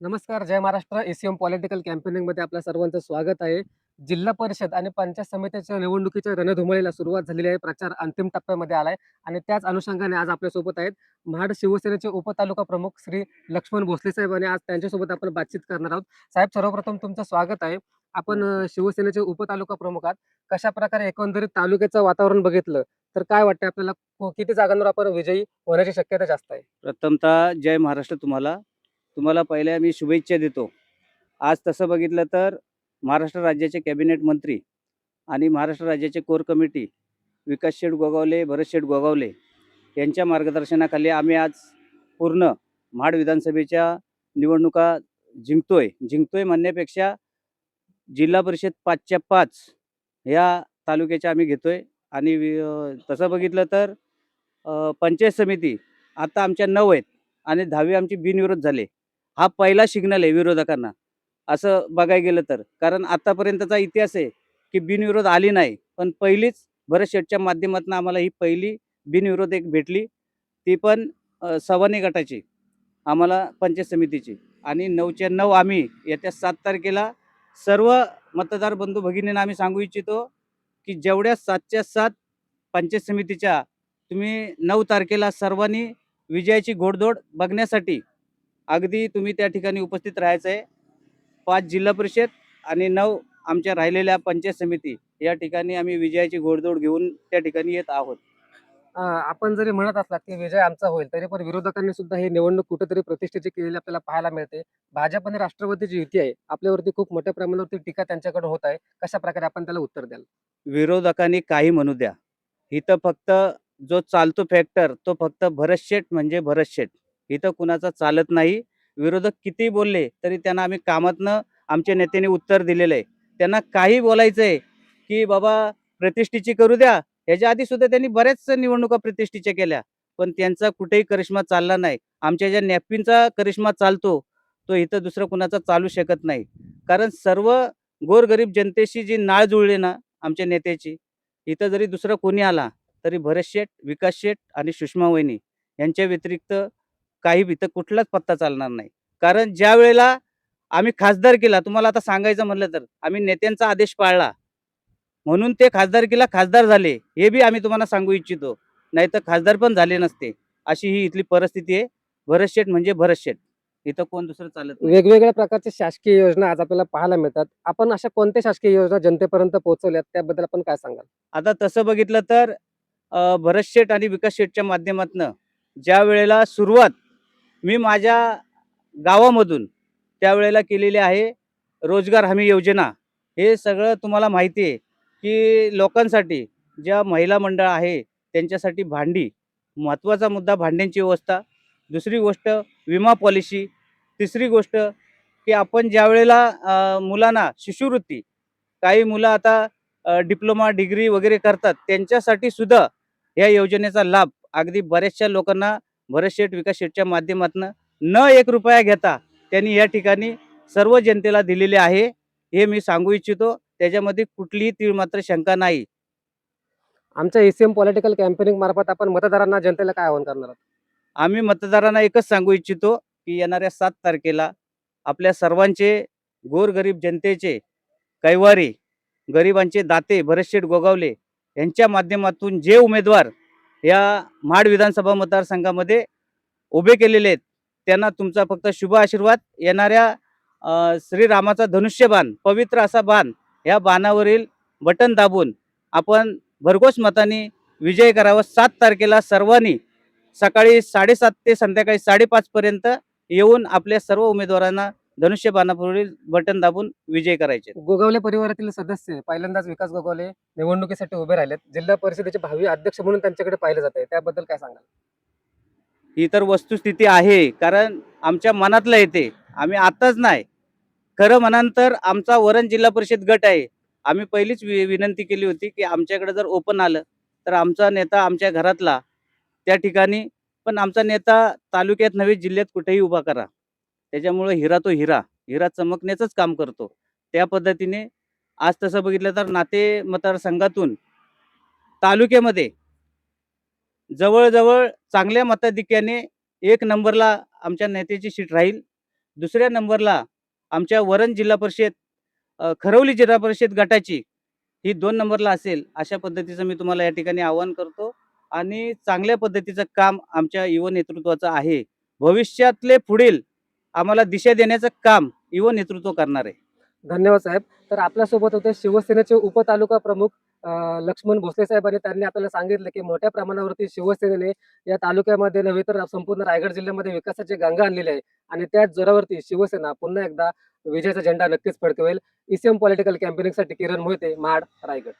नमस्कार जय Maharashtra. ACM political कॅम्पेनिंगमध्ये आपल्या सर्वांचं स्वागत आहे. जिल्हा परिषद आणि पंचायत समितीच्या निवडणुकीच्या रणधुमळीला सुरुवात झालेली आहे. प्रचार अंतिम टप्प्यामध्ये आलाय आणि त्याच अनुषंगाने आज आपल्यासोबत आहेत महाड शिवसेनेचे उपतालुका प्रमुख श्री लक्ष्मण भोसले साहेब आणि आज त्यांच्यासोबत आपण बातचीत करणार आहोत. साहेब सर्वप्रथम तुमचं स्वागत आहे. आपण शिवसेनेचे उपतालुका प्रमुख आहात. कशा प्रकारे एकंदरीत तालुक्याचं वातावरण बघितलं? तर काय वाटतं आपल्याला? किती जागांवर आपण विजयी होण्याची शक्यता जास्त आहे? प्रथमतः जय महाराष्ट्र तुम्हाला. तुम्हाला पहिल्या मी शुभेच्छा देतो. आज तसं बघितलं तर महाराष्ट्र राज्याचे कॅबिनेट मंत्री आणि महाराष्ट्र राज्याचे कोर कमिटी विकास शेठ गोगावले भरत शेठ गोगावले यांच्या मार्गदर्शनाखाली आम्ही आज पूर्ण महाड विधानसभेच्या निवडणुका जिंकतोय. जिंकतोय म्हणण्यापेक्षा जिल्हा परिषद पाचच्या पाच ह्या तालुक्याच्या आम्ही घेतोय. आणि वि- तसं बघितलं तर पंचायत समिती आता आमच्या नऊ आहेत आणि दहावी आमची बिनविरोध झाले हा पहिला सिग्नल आहे विरोधकांना. असं बघायला गेलं तर. कारण आतापर्यंतचा इतिहास आहे की बिनविरोध आली नाही. पण पहिलीच भरत शेठच्या माध्यमातून आम्हाला ही पहिली बिनविरोध एक भेटली. ती पण अ, सवानी गटाची. आम्हाला पंचायत समितीची. आणि नऊच्या नऊ आम्ही येत्या सात तारखेला सर्व मतदार बंधू भगिनींना आम्ही सांगू इच्छितो की जेवढ्या सातच्या सात पंचायत समितीच्या तुम्ही नऊ तारखेला सर्वांनी विजयाची घोडदौड बघण्यासाठी अगदी तुम्ही त्या ठिकाणी उपस्थित राहायचं आहे पाच जिल्हा परिषद आणि नऊ आमच्या राहिलेल्या पंचायत समिती या ठिकाणी आम्ही विजयाची घोडदौड घेऊन त्या ठिकाणी येत आहोत. आपण जरी म्हणत असलात की विजय आमचा होईल तरी पण विरोधकांनी सुद्धा ही निवडणूक कुठेतरी प्रतिष्ठेची केलेली आपल्याला पाहायला मिळते. भाजप आणि राष्ट्रवादीची युती आहे आपल्यावरती खूप मोठ्या प्रमाणावरती टीका त्यांच्याकडून होत आहे. कशा प्रकारे आपण त्याला उत्तर द्याल? विरोधकांनी काही म्हणू द्या. इथं फक्त जो चालतो फॅक्टर तो फक्त भरत शेठ म्हणजे भरत शेठ इथं कुणाचा चालत नाही. विरोधक किती बोलले तरी त्यांना आम्ही कामातनं आमच्या नेत्याने उत्तर दिलेलं आहे. त्यांना काही बोलायचं आहे की बाबा प्रतिष्ठेची करू द्या. ह्याच्या आधी सुद्धा त्यांनी बऱ्याच निवडणुका प्रतिष्ठेच्या केल्या पण त्यांचा कुठेही करिश्मा चालला नाही. आमच्या ज्या नॅपकिनचा करिश्मा चालतो तो इथं दुसरं कुणाचा चालू शकत नाही. कारण सर्व गोरगरीब जनतेशी जी नाळ जुळली ना आमच्या नेत्याची इथं जरी दुसरं कोणी आला तरी भरत शेठ विकास शेठ आणि सुषमा वहिनी यांच्या व्यतिरिक्त काही इथं कुठलाच पत्ता चालणार नाही. कारण ज्या वेळेला आम्ही खासदार केला तुम्हाला आता सांगायचं म्हणलं तर आम्ही नेत्यांचा आदेश पाळला. म्हणून ते खासदारकीला खासदार झाले हे बी आम्ही तुम्हाला सांगू इच्छितो. नाही तर खासदार पण झाले नसते. अशी ही इथली परिस्थिती आहे. भरत शेठ म्हणजे भरत शेठ. इथं कोण दुसरं चालत. वेगवेगळ्या प्रकारच्या शासकीय योजना आज आपल्याला पाहायला मिळतात. आपण अशा कोणत्या शासकीय योजना जनतेपर्यंत पोहोचवल्यात? त्याबद्दल आपण काय सांगाल? आता तसं बघितलं तर अ, भरत शेठ आणि विकास शेठच्या माध्यमातनं ज्या वेळेला सुरुवात मी माझ्या गावामधून त्यावेळेला केलेली आहे रोजगार हमी योजना. हे सगळं तुम्हाला माहिती आहे की लोकांसाठी ज्या महिला मंडळ आहे त्यांच्यासाठी भांडी महत्त्वाचा मुद्दा भांड्यांची व्यवस्था दुसरी गोष्ट विमा पॉलिसी तिसरी गोष्ट की आपण ज्या वेळेला मुलांना शिष्यवृत्ती काही मुलं आता डिप्लोमा डिग्री वगैरे करतात त्यांच्यासाठी सुद्धा या योजनेचा लाभ अगदी बऱ्याचशा लोकांना भरत शेठ विकास शेठच्या माध्यमातून न एक रुपया घेता त्यांनी या ठिकाणी सर्व जनतेला दिलेले आहे हे मी सांगू इच्छितो. त्याच्यामध्ये कुठलीही तीळ मात्र शंका नाही. आमच्या एसीएम पॉलिटिकल कॅम्पेनिंग मार्फत आपण मतदारांना जनतेला काय आवाहन करणार आहात? आम्ही मतदारांना एकच सांगू इच्छितो की येणाऱ्या सात तारखेला आपल्या सर्वांचे गोरगरीब जनतेचे कैवारी गरिबांचे दाते भरतशेठ गोगावले यांच्या माध्यमातून जे उमेदवार या महाड विधानसभा मतदारसंघामध्ये उभे केलेले आहेत. त्यांना तुमचा फक्त शुभ आशीर्वाद. येणाऱ्या श्रीरामाचा श्रीरामाचा धनुष्यबाण पवित्र असा बाण या बाणावरील बटन दाबून आपण भरघोस मताने विजय करावा. सात तारखेला सर्वांनी सकाळी साडेसात ते संध्याकाळी साडेपाचपर्यंत येऊन आपल्या सर्व उमेदवारांना धनुष्यबाणापुढील बटन दाबून विजय करायचे. गोगावले परिवारातील सदस्य पहिल्यांदाच विकास गोगावले निवडणुकीसाठी उभे राहिलेत. जिल्हा परिषदेचे भावी अध्यक्ष म्हणून त्यांच्याकडे पाहिलं जात आहे त्याबद्दल काय सांगाल? ही तर वस्तुस्थिती आहे कारण आमच्या मनातलं येते आम्ही आताच नाही. खरं म्हणाल तर आमचा वरण जिल्हा परिषद गट आहे. आम्ही पहिलीच वि विनंती केली होती की आमच्याकडे जर ओपन आलं तर आमचा नेता आमच्या घरातला त्या ठिकाणी पण आमचा नेता तालुक्यात नव्हे जिल्ह्यात कुठेही उभा करा. त्याच्यामुळं हिरा तो हिरा. हिरा चमकण्याचंच काम करतो. त्या पद्धतीने आज तसं बघितलं तर नाते मतदारसंघातून तालुक्यामध्ये जवळजवळ चांगल्या मताधिक्याने एक नंबरला आमच्या नेत्याची सीट राहील. दुसऱ्या नंबरला आमच्या वरण जिल्हा परिषद खरवली जिल्हा परिषद गटाची ही दोन नंबरला असेल अशा पद्धतीचं मी तुम्हाला या ठिकाणी आवाहन करतो. आणि चांगल्या पद्धतीचं काम आमच्या युव नेतृत्वाचं आहे. भविष्यातले पुढील आम्हाला दिशा देण्याचं काम युवा नेतृत्व करणार आहे. धन्यवाद साहेब. तर आपल्यासोबत होते शिवसेनेचे उपतालुका प्रमुख लक्ष्मण भोसले साहेबांनी आणि त्यांनी आपल्याला सांगितलं की मोठ्या प्रमाणावरती शिवसेनेने या तालुक्यामध्ये नव्हे तर संपूर्ण रायगड जिल्ह्यामध्ये विकासाची गंगा आणलेली आहे आणि त्याच जोरावरती शिवसेना पुन्हा एकदा विजयाचा झेंडा नक्कीच फडकवेल. ईसीएम पॉलिटिकल कॅम्पेनिंगसाठी किरण मोहिते महाड रायगड.